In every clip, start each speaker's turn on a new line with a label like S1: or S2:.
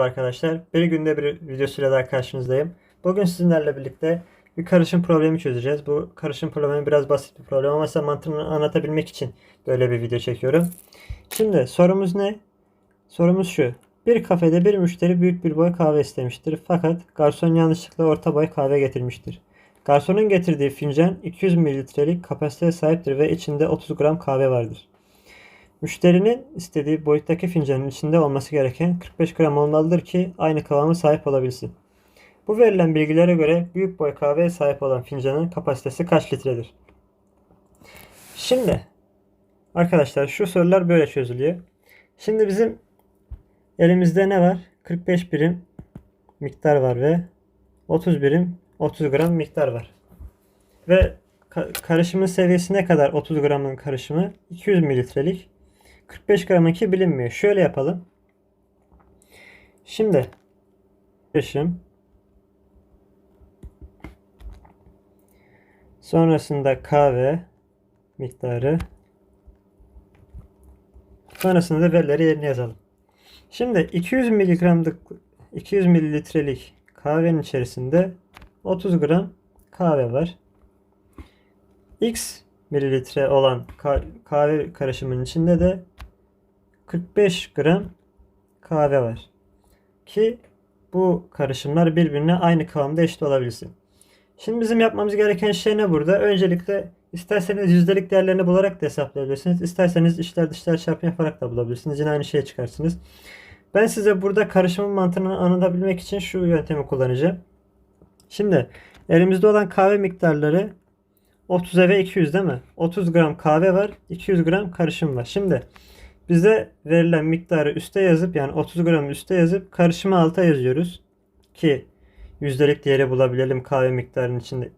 S1: merhaba arkadaşlar. Bir günde bir videosuyla daha karşınızdayım. Bugün sizinlerle birlikte bir karışım problemi çözeceğiz. Bu karışım problemi biraz basit bir problem ama size mantığını anlatabilmek için böyle bir video çekiyorum. Şimdi sorumuz ne? Sorumuz şu. Bir kafede bir müşteri büyük bir boy kahve istemiştir. Fakat garson yanlışlıkla orta boy kahve getirmiştir. Garsonun getirdiği fincan 200 mililitrelik kapasiteye sahiptir ve içinde 30 gram kahve vardır. Müşterinin istediği boyuttaki fincanın içinde olması gereken 45 gram olmalıdır ki aynı kıvama sahip olabilsin. Bu verilen bilgilere göre büyük boy kahveye sahip olan fincanın kapasitesi kaç litredir? Şimdi arkadaşlar şu sorular böyle çözülüyor. Şimdi bizim elimizde ne var? 45 birim miktar var ve 30 birim 30 gram miktar var. Ve ka- karışımın seviyesi ne kadar 30 gramın karışımı? 200 mililitrelik. 45 gramınki bilinmiyor. Şöyle yapalım. Şimdi karışım sonrasında kahve miktarı sonrasında da verileri yerine yazalım. Şimdi 200 miligramlık 200 mililitrelik kahvenin içerisinde 30 gram kahve var. X mililitre olan ka- kahve karışımının içinde de 45 gram kahve var. Ki bu karışımlar birbirine aynı kıvamda eşit olabilsin. Şimdi bizim yapmamız gereken şey ne burada? Öncelikle isterseniz yüzdelik değerlerini bularak da hesaplayabilirsiniz. İsterseniz içler dışlar çarpım yaparak da bulabilirsiniz. Yine aynı şeye çıkarsınız. Ben size burada karışımın mantığını anlatabilmek için şu yöntemi kullanacağım. Şimdi elimizde olan kahve miktarları 30'a ve 200 değil mi? 30 gram kahve var, 200 gram karışım var. Şimdi bize verilen miktarı üste yazıp yani 30 gram üste yazıp karışımı alta yazıyoruz. Ki yüzdelik değeri bulabilelim kahve miktarının içinde.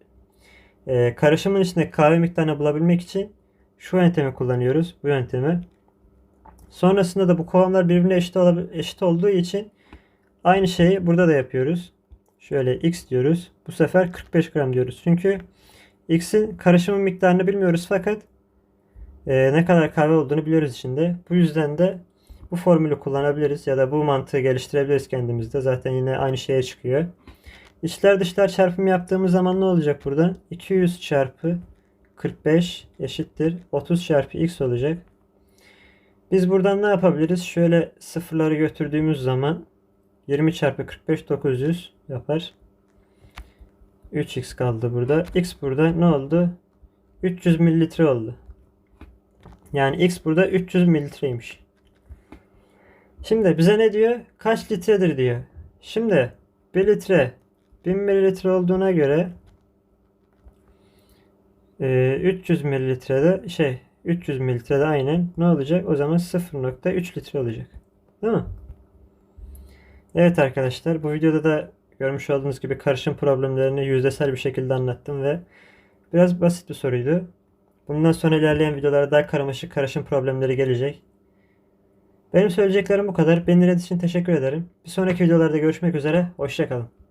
S1: Ee, karışımın içinde kahve miktarını bulabilmek için şu yöntemi kullanıyoruz. Bu yöntemi. Sonrasında da bu kıvamlar birbirine eşit, eşit olduğu için aynı şeyi burada da yapıyoruz. Şöyle x diyoruz. Bu sefer 45 gram diyoruz. Çünkü x'in karışımın miktarını bilmiyoruz fakat e, ne kadar kahve olduğunu biliyoruz içinde. Bu yüzden de bu formülü kullanabiliriz ya da bu mantığı geliştirebiliriz kendimizde. Zaten yine aynı şeye çıkıyor. İçler dışlar çarpımı yaptığımız zaman ne olacak burada? 200 çarpı 45 eşittir 30 çarpı x olacak. Biz buradan ne yapabiliriz? Şöyle sıfırları götürdüğümüz zaman 20 çarpı 45 900 yapar. 3x kaldı burada. X burada ne oldu? 300 mililitre oldu. Yani x burada 300 mililitreymiş. Şimdi bize ne diyor? Kaç litredir diyor. Şimdi 1 litre 1000 mililitre olduğuna göre e, 300 mililitrede şey 300 mililitrede aynen ne olacak? O zaman 0.3 litre olacak. Değil mi? Evet arkadaşlar bu videoda da görmüş olduğunuz gibi karışım problemlerini yüzdesel bir şekilde anlattım ve biraz basit bir soruydu. Bundan sonra ilerleyen videolarda daha karmaşık karışım problemleri gelecek. Benim söyleyeceklerim bu kadar. Beni için teşekkür ederim. Bir sonraki videolarda görüşmek üzere. Hoşçakalın.